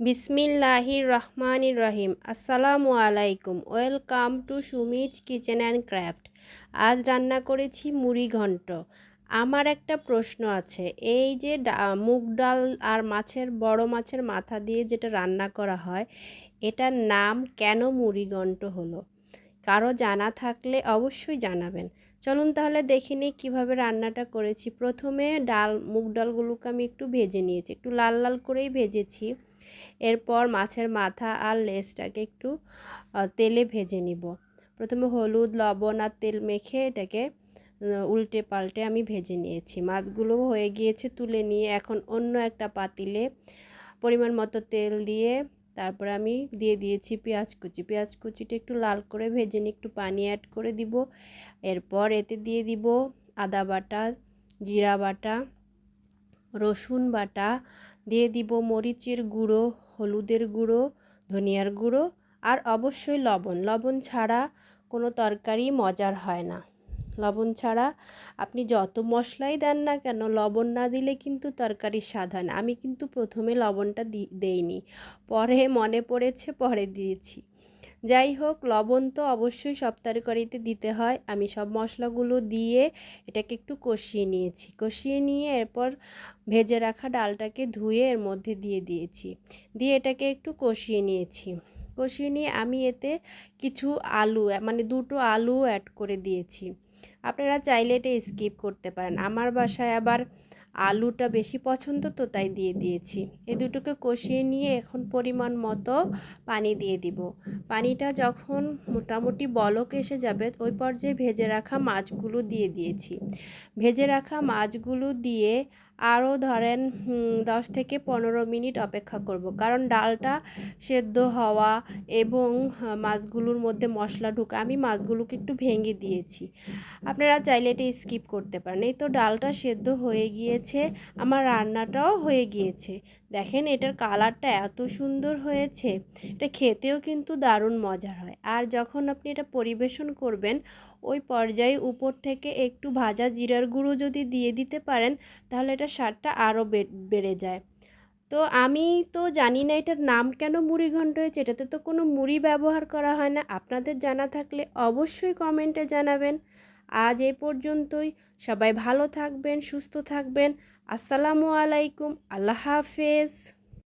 বিসমিল্লাহির রহমানির রহিম। আসসালামু আলাইকুম। Welcome to Sumi's kitchen and craft আজ রান্না করেছি মুড়ি ঘন্ট। আমার একটা প্রশ্ন আছে। এই যে মুগ ডাল আর মাছের, বড় মাছের মাথা দিয়ে যেটা রান্না করা হয়, এটার নাম কেন মুড়ি ঘন্ট হলো? কারও জানা থাকলে অবশ্যই জানাবেন। চলুন তাহলে দেখে নিই কীভাবে রান্নাটা করেছি। প্রথমে ডাল, মুগ ডালগুলোকে আমি একটু ভেজে নিয়েছি। একটু লাল লাল করেই ভেজেছি। এরপর মাছের মাথা আর লেজটাকে একটু তেলে ভেজে নিব। প্রথমে হলুদ, লবণ আর তেল মেখে এটাকে উল্টে পাল্টে আমি ভেজে নিয়েছি। মাছগুলো হয়ে গিয়েছে তুলে নিয়ে এখন অন্য একটা পাতিলে পরিমাণ মতো তেল দিয়ে তারপরে আমি দিয়ে দিয়েছি পেঁয়াজ কুচি। পেঁয়াজ কুচিটা একটু লাল করে ভেজে নিয়ে একটু পানি অ্যাড করে দিব। এরপর এতে দিয়ে দিব আদা বাটা, জিরা বাটা রসুন বাটা দিয়ে দিব মরিচের গুঁড়ো, হলুদের গুঁড়ো, ধনিয়ার গুঁড়ো আর অবশ্যই লবণ। লবণ ছাড়া কোনো তরকারি মজার হয় না। লবণ ছাড়া আপনি যত মশলাই দেন না কেন, লবণ না দিলে কিন্তু তরকারির স্বাদ হয় না। আমি কিন্তু প্রথমে লবণটা দেইনি। পরে মনে পড়েছে, পরে দিয়েছি। যাই হোক, লবণ তো অবশ্যই সব তরকারিতে দিতে হয়। আমি সব মশলাগুলো দিয়ে এটাকে একটু কষিয়ে নিয়েছি। কষিয়ে নিয়ে এরপর ভেজে রাখা ডালটাকে ধুয়ে এর মধ্যে দিয়ে দিয়েছি। দিয়ে এটাকে একটু কষিয়ে নিয়েছি। কষিয়ে নিয়ে আমি এতে কিছু আলু মানে দুটো আলু অ্যাড করে দিয়েছি। আপনারা চাইলে এটা স্কিপ করতে পারেন। আমার বাসায় আবার আলুটা বেশি পছন্দ তো তাই দিয়ে দিয়েছি। এই দুটোকে কষিয়ে নিয়ে এখন পরিমাণ মতো পানি দিয়ে দিব। পানিটা যখন মোটামুটি বলক এসে যাবে, ওই পর্যায়ে ভেজে রাখা মাছগুলো দিয়ে দিয়েছি। ভেজে রাখা মাছগুলো দিয়ে আরও ধরেন দশ থেকে পনেরো মিনিট অপেক্ষা করব। কারণ ডালটা সেদ্ধ হওয়া এবং মাছগুলোর মধ্যে মশলা ঢুকা আমি মাছগুলোকে একটু ভেঙে দিয়েছি। আপনারা চাইলে এটা স্কিপ করতে পারেন। এই তো ডালটা সেদ্ধ হয়ে গিয়েছে, আমার রান্নাটাও হয়ে গিয়েছে। দেখেন এটার কালারটা এত সুন্দর হয়েছে, এটা খেতেও কিন্তু দারুণ মজার হয়। আর যখন আপনি এটা পরিবেশন করবেন, ওই পর্যায়ে উপর থেকে একটু ভাজা জিরার গুঁড়ো যদি দিয়ে দিতে পারেন, তাহলে এটা স্বাদটা আরও বেড়ে যায়। তো আমি তো জানি না এটার নাম কেন মুড়ি ঘন্ট হয়েছে, এটাতে তো কোনো মুড়ি ব্যবহার করা হয় না। আপনাদের জানা থাকলে অবশ্যই কমেন্টে জানাবেন। আজ এ পর্যন্তই। সবাই ভালো থাকবেন, সুস্থ থাকবেন। আসসালামু আলাইকুম। আল্লাহ হাফেজ।